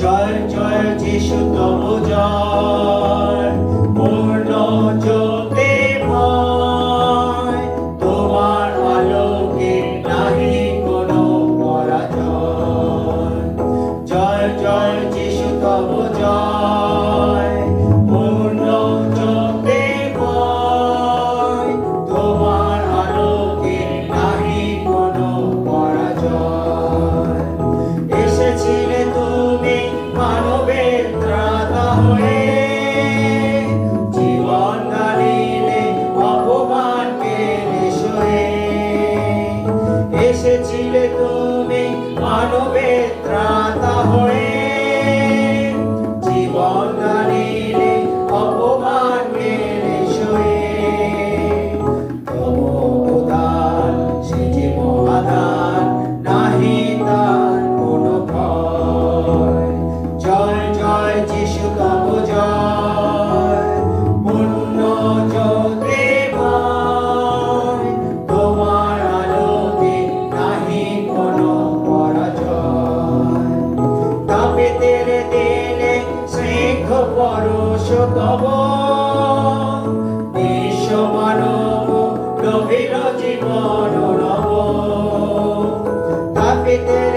যিশু তব জয়। পূর্ণ জ্যোতি ভয়, তোমার আলোকে নাহি কোনো পরাজয়। জয় জয় যিশু তব জয়। এসেছিলে তুমি মানবের ত্রাতা হয়ে তব দেশ মানব রহিল জীবন নব তাপিতে